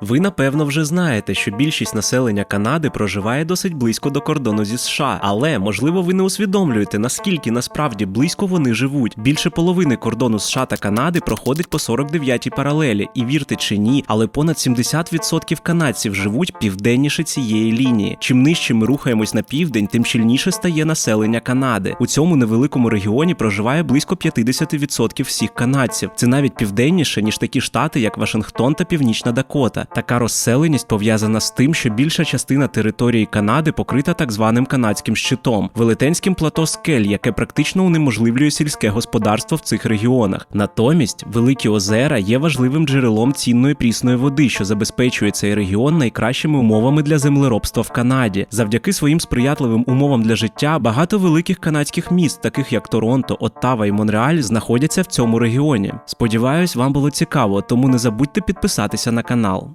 Ви напевно вже знаєте, що більшість населення Канади проживає досить близько до кордону зі США, але можливо ви не усвідомлюєте, наскільки насправді близько вони живуть. Більше половини кордону США та Канади проходить по 49-й паралелі, і вірте чи ні, але понад 70% канадців живуть південніше цієї лінії. Чим нижче ми рухаємось на південь, тим щільніше стає населення Канади. У цьому невеликому регіоні проживає близько 50% всіх канадців. Це навіть південніше ніж такі штати, як Вашингтон та Північна Дакота. Така розселеність пов'язана з тим, що більша частина території Канади покрита так званим канадським щитом, велетенським плато скель, яке практично унеможливлює сільське господарство в цих регіонах. Натомість великі озера є важливим джерелом цінної прісної води, що забезпечує цей регіон найкращими умовами для землеробства в Канаді. Завдяки своїм сприятливим умовам для життя багато великих канадських міст, таких як Торонто, Оттава і Монреаль, знаходяться в цьому регіоні. Сподіваюсь, вам було цікаво, тому не забудьте підписатися на канал.